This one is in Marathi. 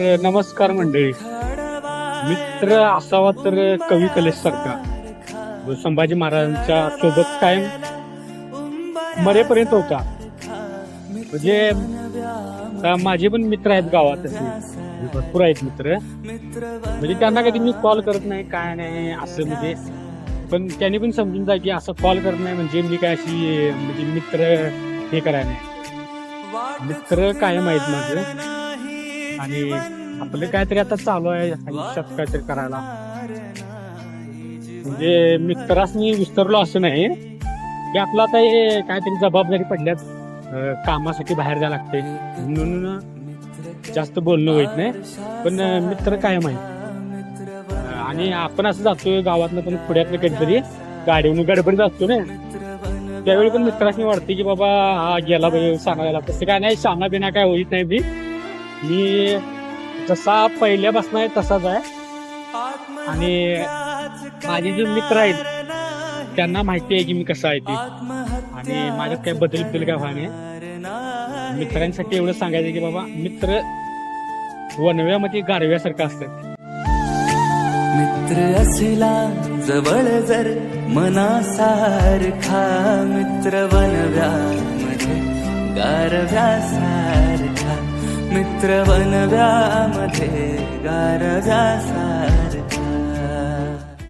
नमस्कार मंडळी. मित्र असावा तर कवी कलेश सारखा. संभाजी महाराजांच्या सोबत कायम मरेपर्यंत होता. म्हणजे माझे पण मित्र आहेत गावात भरपूर आहेत मित्र. म्हणजे त्यांना कधी मी कॉल करत नाही काय नाही असं म्हणजे. पण त्यांनी पण समजून जा की असं कॉल करत नाही म्हणजे मी काय अशी म्हणजे मित्र हे करायला नाही. मित्र कायम आहेत माझं. आणि आपलं काहीतरी आता चालू आहे आयुष्यात काहीतरी करायला. म्हणजे मित्रासनी विसरलो असं नाही. की आपलं आता हे काहीतरी जबाबदारी पडल्यात. कामासाठी बाहेर जायला लागते. म्हणून जास्त बोलणं होत नाही. पण मित्र कायम आहे अं, आणि आपण असं जातोय गावातनं पण पुण्यातनं कधीतरी गाडीवरून गडबडीत असतो ना. त्यावेळी पण मित्रांनी वाटते की बाबा हा गेला सांगायला तसं काय नाही शाना बिना काय होईत नाही मी मी जसा पहिल्यापासून आहे तसाच आहे. आणि माझे जे मित्र आहेत त्यांना माहिती आहे की मी कसं आहे ते. आणि माझ्यात काही बदल बिदल काय व्हाय नाही. मित्रांसाठी एवढं सांगायचं की बाबा मित्र वनव्यामध्ये गारव्यासारखं असतं मित्र असला जवळ जर मनासारखा मित्र वनव्या गारव्यासारखा मित्र बनव्यामध्ये गारव्यासारखा